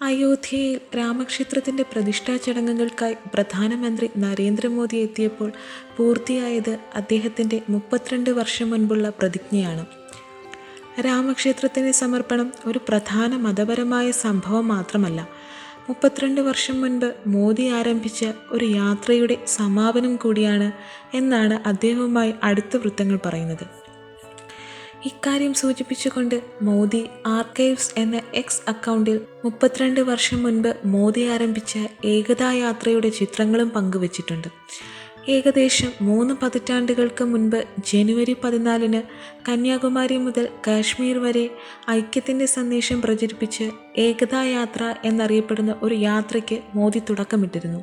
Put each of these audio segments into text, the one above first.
അയോധ്യയിൽ രാമക്ഷേത്രത്തിന്റെ പ്രതിഷ്ഠാ ചടങ്ങുകൾക്കായി പ്രധാനമന്ത്രി നരേന്ദ്രമോദി എത്തിയപ്പോൾ പൂർത്തിയായത് അദ്ദേഹത്തിന്റെ മുപ്പത്തിരണ്ട് വർഷം മുൻപുള്ള പ്രതിജ്ഞയാണ്. രാമക്ഷേത്രത്തിന്റെ സമർപ്പണം ഒരു പ്രധാന മതപരമായ സംഭവം മാത്രമല്ല. മുപ്പത്തിരണ്ട് വർഷം മുൻപ് മോദി ആരംഭിച്ച ഒരു യാത്രയുടെ സമാപനം കൂടിയാണ് എന്നാണ് അദ്ദേഹവുമായി അടുത്ത വൃത്തങ്ങൾ പറയുന്നത്. ഇക്കാര്യം സൂചിപ്പിച്ചുകൊണ്ട് മോദി ആർക്കൈവ്സ് എന്ന എക്സ് അക്കൗണ്ടിൽ മുപ്പത്തിരണ്ട് വർഷം മുൻപ് മോദി ആരംഭിച്ച ഏകതാ യാത്രയുടെ ചിത്രങ്ങളും പങ്കുവച്ചിട്ടുണ്ട്. ഏകദേശം മൂന്ന് പതിറ്റാണ്ടുകൾക്ക് മുൻപ് ജനുവരി പതിനാലിന് കന്യാകുമാരി മുതൽ കാശ്മീർ വരെ ഐക്യത്തിന്റെ സന്ദേശം പ്രചരിപ്പിച്ച് ഏകതാ യാത്ര എന്നറിയപ്പെടുന്ന ഒരു യാത്രയ്ക്ക് മോദി തുടക്കമിട്ടിരുന്നു.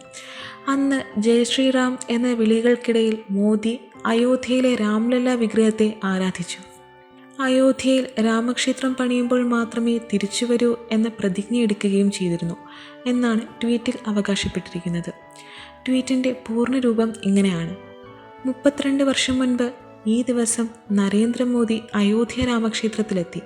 അന്ന് ജയ് ശ്രീറാം എന്ന വിളികൾക്കിടയിൽ മോദി അയോധ്യയിലെ രാംലല്ല വിഗ്രഹത്തെ ആരാധിച്ചു. അയോധ്യയിൽ രാമക്ഷേത്രം പണിയുമ്പോൾ മാത്രമേ തിരിച്ചു വരൂ എന്ന പ്രതിജ്ഞ എടുക്കുകയും ചെയ്തിരുന്നു എന്നാണ് ട്വീറ്റിൽ അവകാശപ്പെട്ടിരിക്കുന്നത്. ട്വീറ്റിന്റെ പൂർണരൂപം ഇങ്ങനെയാണ്. മുപ്പത്തിരണ്ട് വർഷം മുൻപ് ഈ ദിവസം നരേന്ദ്രമോദി അയോധ്യ രാമക്ഷേത്രത്തിലെത്തി.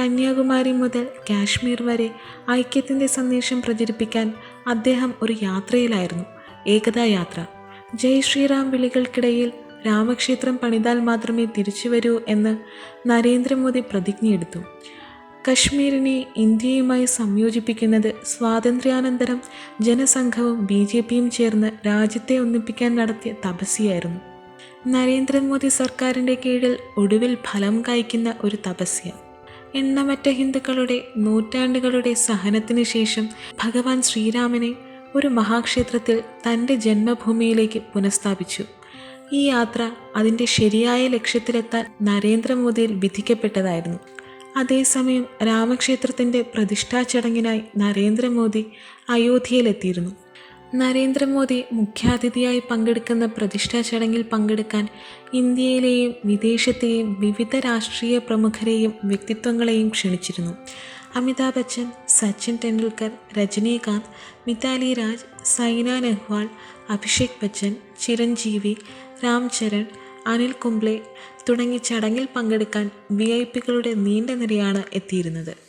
കന്യാകുമാരി മുതൽ കാശ്മീർ വരെ ഐക്യത്തിന്റെ സന്ദേശം പ്രചരിപ്പിക്കാൻ അദ്ദേഹം ഒരു യാത്രയിലായിരുന്നു. ഏകതാ യാത്ര. ജയ് ശ്രീറാം വിളികൾക്കിടയിൽ രാമക്ഷേത്രം പണിതാൽ മാത്രമേ തിരിച്ചു വരൂ എന്ന് നരേന്ദ്രമോദി പ്രതിജ്ഞയെടുത്തു. കശ്മീരിനെ ഇന്ത്യയുമായി സംയോജിപ്പിക്കുന്നത് സ്വാതന്ത്ര്യാനന്തരം ജനസംഘവും ബി ജെ പിയും ചേർന്ന് രാജ്യത്തെ ഒന്നിപ്പിക്കാൻ നടത്തിയ തപസ്യയായിരുന്നു. നരേന്ദ്രമോദി സർക്കാരിന്റെ കീഴിൽ ഒടുവിൽ ഫലം കായ്ക്കുന്ന ഒരു തപസ്യ. എണ്ണമറ്റ ഹിന്ദുക്കളുടെ നൂറ്റാണ്ടുകളുടെ സഹനത്തിന് ശേഷം ഭഗവാൻ ശ്രീരാമനെ ഒരു മഹാക്ഷേത്രത്തിൽ തന്റെ ജന്മഭൂമിയിലേക്ക് പുനഃസ്ഥാപിച്ചു. ഈ യാത്ര അതിന്റെ ശരിയായ ലക്ഷ്യത്തിലെത്താൻ നരേന്ദ്രമോദിയിൽ വിധിക്കപ്പെട്ടതായിരുന്നു. അതേസമയം രാമക്ഷേത്രത്തിന്റെ പ്രതിഷ്ഠാ ചടങ്ങിനായി നരേന്ദ്രമോദി അയോധ്യയിലെത്തിയിരുന്നു. നരേന്ദ്രമോദി മുഖ്യാതിഥിയായി പങ്കെടുക്കുന്ന പ്രതിഷ്ഠാ ചടങ്ങിൽ പങ്കെടുക്കാൻ ഇന്ത്യയിലെയും വിദേശത്തെയും വിവിധ രാഷ്ട്രീയ പ്രമുഖരെയും വ്യക്തിത്വങ്ങളെയും ക്ഷണിച്ചിരുന്നു. അമിതാഭ് ബച്ചൻ സച്ചിൻ ടെണ്ടുൽക്കർ രജനീകാന്ത് മിതാലി രാജ് സൈന നെഹ്വാൾ അഭിഷേക് ബച്ചൻ ചിരഞ്ജീവി രാം ചരൺ അനിൽ കുംബ്ലെ തുടങ്ങി ചടങ്ങിൽ പങ്കെടുക്കാൻ വി ഐ പികളുടെ നീണ്ട നിരയാണ് എത്തിയിരുന്നത്.